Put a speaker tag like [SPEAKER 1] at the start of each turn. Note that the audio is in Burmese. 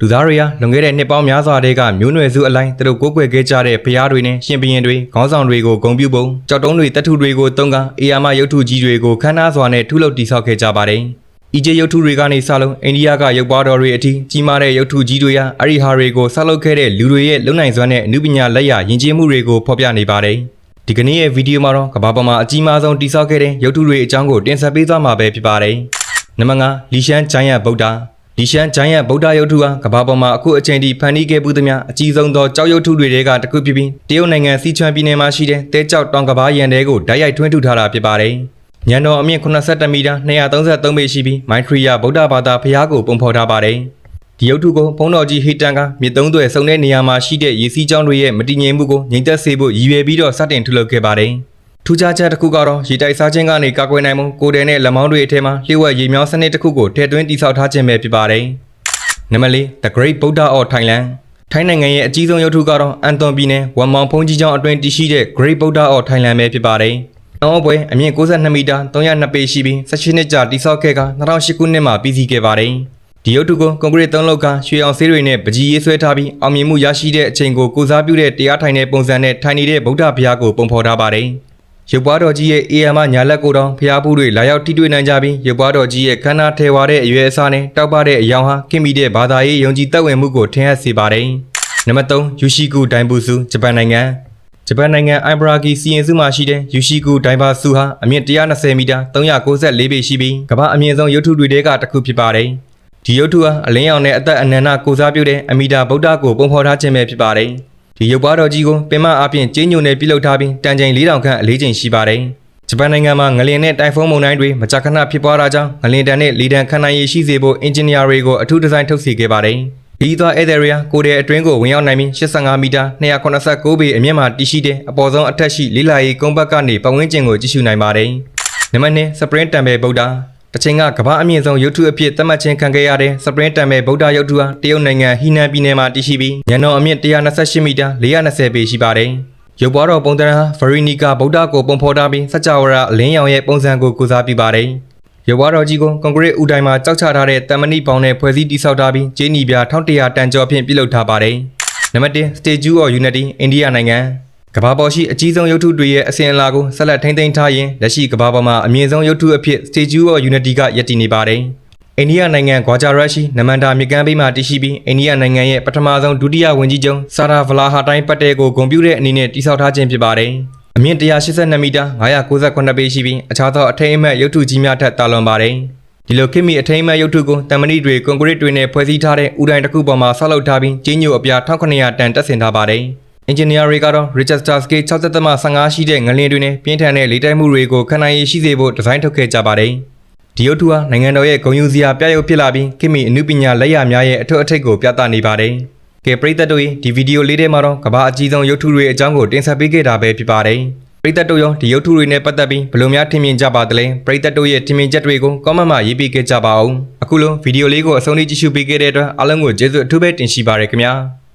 [SPEAKER 1] လူသားတွေဟာလွန်ခဲ့တဲ့နှစ်ပေါင်းများစွာတည်းကမျိုးနွယ်စုအလိုက်သူတို့ကိုးကွယ်ခဲ့ကြတဲ့ဘုရားတွေနဲ့ရှင်ဘုရင်တွေခေါင်းဆောင်တွေကိုဂုဏ်ပြုပုံကြောက်တုံးတွေတတ်ထုတွေကိုတုံးကအေယာမရုပ်ထုကြီးတွေကိုခမ်းနားစွာနဲ့ထုလုပ်တည်ဆောက်ခဲ့ကြပါတယ်။အီဂျစ်ရုပ်ထုတွေကနေစလုံးအိန္ဒိယကရုပ်ပွားတော်တွေအထိကြီးမားတဲ့ရုပ်ထုကြီးတွေဟာအရိဟာတွေကိုဆောက်လုပ်ခဲ့တဲ့လူတွေရဲ့လုံနိုင်စွမ်းနဲ့အမှုပညာလက်ရာယဉ်ကျေးမှုတွေကိုဖော်ပြနေပါတယ်။ဒီကနေ့ရဲ့ဗီဒီယိုမှာတော့ကမ္ဘာပေါ်မှာအကြီးမားဆုံးတည်ဆောက်ခဲ့တဲ့ရုပ်ထုတွေအကြောင်းကိုတင်ဆက်ပေးသွားမှာပဲဖြစ်ပါတယ်။နံပါတ်5လီရှန်ဂျိုင်းယန်ဗုဒ္ဓ လီရှန်ဂျိုင်းယန်ဗုဒ္ဓရုပ်ထုဟာကမ္ဘာပေါ်မှာအခုအချိန်ထိဖန်တီးခဲ့မှုသမျှအကြီးဆုံးသောကြောက်ရုပ်ထုတွေထဲကတစ်ခုဖြစ်ပြီးတရုတ်နိုင်ငံစီချွမ်ပြည်နယ်မှာရှိတဲ့တဲကြောက်တောင်ကဘာရန်တဲကိုဓာတ်ရိုက်ထွင်းထုထားတာဖြစ်ပါတယ်။ညံတော်အမြင့်82မီတာ233ပေရှိပြီးမိုင်ထရီယာဗုဒ္ဓဘာသာဖျားကိုပုံဖော်ထားပါတယ်။ဒီရုပ်ထုကိုဘုံတော်ကြီးဟီတန်ကမြေသုံးသွဲစုံတဲ့နေရာမှာရှိတဲ့ရေစီးကြောင်းတွေရဲ့မတည်ငြိမ်မှုကိုငြိမ်သက်စေဖို့ရည်ရွယ်ပြီးတော့စတင်ထုလုပ်ခဲ့ပါတယ်။ ထူးခြားချက်တစ်ခုကတော့ရေတိုက်စားခြင်းကနေကာကွယ်နိုင်မှုကိုယ်တိုင်နဲ့လက်မောင်းတွေအထက်မှာလျှို့ဝှက်ရေမြောင်းစနစ်တစ်ခုကိုထည့်သွင်းတည်ဆောက်ထားခြင်းပဲဖြစ်ပါတယ်။နံပါတ်၄ The Great Buddha of Thailand ထိုင်းနိုင်ငံရဲ့အကြီးဆုံးရုပ်ထုကတော့အန်တွန်ပြည်နယ်ဝမ်မောင်ဖုန်ကြီးကျောင်းအတွင်းတည်ရှိတဲ့ Great Buddha of Thailand ပဲဖြစ်ပါတယ်။အော်ပွဲအမြင့်62မီတာ302ပေရှိပြီး16နှစ်ကြာတည်ဆောက်ခဲ့က2008ခုနှစ်မှာပြီးစီးခဲ့ပါတယ်။ဒီရုပ်ထုကိုကွန်ကရစ်သုံးလောက်ကရွှေအောင်ဆေးတွေနဲ့ပကြီးရေးဆွဲထားပြီးအောင်မြင်မှုရရှိတဲ့အချိန်ကိုကိုစားပြုတဲ့တရားထိုင်တဲ့ပုံစံနဲ့ထိုင်နေတဲ့ဗုဒ္ဓဘုရားကိုပုံဖော်ထားပါတယ်။ ရုပ်ပွားတော်ကြီးရဲ့အေယာမညာလက်ကိုတောင်ဖျားဖူးတွေလာရောက်ထိတွေ့နိုင်ကြပြီးရုပ်ပွားတော်ကြီးရဲ့ခန္ဓာထဲဝါတဲ့အရွယ်အစားနဲ့တောက်ပတဲ့အယောင်ဟာခင်မိတဲ့ဘာသာရေးယုံကြည်သက်ဝင်မှုကိုထင်ဟပ်စေပါတယ်။နံပါတ်3ယူရှိကုဒိုင်ဘူစုဂျပန်နိုင်ငံဂျပန်နိုင်ငံအိုင်ဘရာဂီစီရင်စုမှာရှိတဲ့ယူရှိကုဒိုင်ဘာစုဟာအမြင့်120မီတာ394ပေရှိပြီးကမ္ဘာအမြင့်ဆုံးရုပ်ထုတွေထဲကတစ်ခုဖြစ်ပါတယ်။ဒီရုပ်ထုဟာအလင်းရောင်နဲ့အသက်အနန္တကိုစားပြုတဲ့အမီတာဗုဒ္ဓကိုပုံဖော်ထားခြင်းပဲဖြစ်ပါတယ်။ ဒီရုပ်ပွားတော်ကြီးကိုပင်မအပြင်ကျင်းညုံနဲ့ပြုလုပ်ထားပြီးတန်ချိန်4000ခန့်အလေးချိန်ရှိပါတယ်။ဂျပန်နိုင်ငံမှာငလင်နဲ့တိုင်ဖုန်းမုန်တိုင်းတွေမကြာခဏဖြစ်ပွားတာကြောင့်ငလင်တန်နဲ့လေတံခံနိုင်ရည်ရှိစေဖို့အင်ဂျင်နီယာတွေကိုအထူးဒီဇိုင်းထုတ်စီခဲ့ပါတယ်။ဒီသွားဧည့်သည်တွေကကိုယ်တဲ့အတွင်းကိုဝင်ရောက်နိုင်ပြီး85မီတာ289ပေအမြင့်မှာတည်ရှိတဲ့အပေါ်ဆုံးအထက်ရှိလေးလာရီကုန်းဘက်ကနေပတ်ဝန်းကျင်ကိုကြည့်ရှုနိုင်ပါတယ်။နံပါတ်2 Spring Temple ဗုဒ္ဓ တချိန်ကကမ္ဘာအမြင့်ဆုံးရုပ်ထုအဖြစ်သတ်မှတ်ခြင်းခံခဲ့ရတဲ့ Spring Temple ဗုဒ္ဓရုပ်ထုဟာတရုတ်နိုင်ငံဟီနန်ပြည်နယ်မှာတည်ရှိပြီးညံတော်အမြင့်128မီတာ420ပေရှိပါတယ်။ရုပ်ပွားတော်ပုံသဏ္ဍာန်ဟာဗရီနီကာဗုဒ္ဓကိုပုံဖော်ထားပြီးစကြဝဠာအလင်းရောင်ရဲ့ပုံစံကိုကိုစားပြုပါတယ်။ရုပ်ပွားတော်ကြီးကိုကွန်ကရစ်ဥတိုင်မှာကြောက်ချထားတဲ့တမ္မဏိပေါင်းနဲ့ဖွဲ့စည်းတည်ဆောက်ထားပြီးကျင်းနီပြ1100တန်ကျော်ဖြင့်ပြုလုပ်ထားပါတယ်။နံပါတ်1 Statue of Unity အိန္ဒိယနိုင်ငံ ကမ္ဘာပေါ်ရှိအကြီးဆုံးရုပ်ထုတွေရဲ့အစဉ်အလာကိုဆက်လက်ထိန်းသိမ်းထားရင်လက်ရှိကမ္ဘာပေါ်မှာအမြင့်ဆုံးရုပ်ထုအဖြစ် Statue of Unity ကယက်တည်နေပါတယ်။အိန္ဒိယနိုင်ငံဂွာဂျာရတ်ရှိနမန္တာမြကန်ဘေးမှာတည်ရှိပြီးအိန္ဒိယနိုင်ငံရဲ့ပထမဆုံးဒုတိယဝန်ကြီးချုပ်ဆာရာဗလာဟာတိုင်းပတ်တဲကိုဂုဏ်ပြုတဲ့အနေနဲ့တည်ဆောက်ထားခြင်းဖြစ်ပါတယ်။အမြင့်182မီတာ998ပေရှိပြီးအခြားသောအထိမ်းအမှတ်ရုပ်ထုကြီးများထက်တာလွန်ပါတယ်။ဒီလိုခေတ်မီအထိမ်းအမှတ်ရုပ်ထုကိုတမ္မဏိတွေကွန်ကရစ်တွေနဲ့ဖွဲ့စည်းထားတဲ့ဥတိုင်းတစ်ခုပေါ်မှာဆောက်လုပ်ထားပြီးကျင်းညိုအပြာ1900တန်တက်ဆင်ထားပါတယ်။ အင်ဂျင်နီယာတွေကတော့ Register Scale 60.15ရှိတဲ့ငလျင်တွေနဲ့ပြင်းထန်တဲ့လေတိုက်မှုတွေကိုခဏရည်ရှိစေဖို့ဒီဇိုင်းထုတ်ခဲ့ကြပါတယ်။ဒီရုပ်ထုဟာနိုင်ငံတော်ရဲ့ဂုဏ်ယူစရာပြရုပ်ဖြစ်လာပြီးခင်မီအမှုပညာလက်ရာများရဲ့အထွတ်အထိပ်ကိုပြသနေပါတယ်။ကဲပရိသတ်တို့ရေဒီဗီဒီယိုလေးထဲမှာတော့ကမ္ဘာအကြီးဆုံးရုပ်ထုတွေအကြောင်းကိုတင်ဆက်ပေးခဲ့တာပဲဖြစ်ပါတယ်။ပရိသတ်တို့ရောဒီရုပ်ထုတွေနဲ့ပတ်သက်ပြီးဘယ်လိုများထင်မြင်ကြပါသလဲပရိသတ်တို့ရဲ့ထင်မြင်ချက်တွေကို comment မှာရေးပေးခဲ့ကြပါဦး။အခုလိုဗီဒီယိုလေးကိုအဆုံးထိကြည့်ရှုပေးခဲ့တဲ့အတွက်အားလုံးကိုကျေးဇူးအထူးပဲတင်ရှိပါရခင်ဗျာ။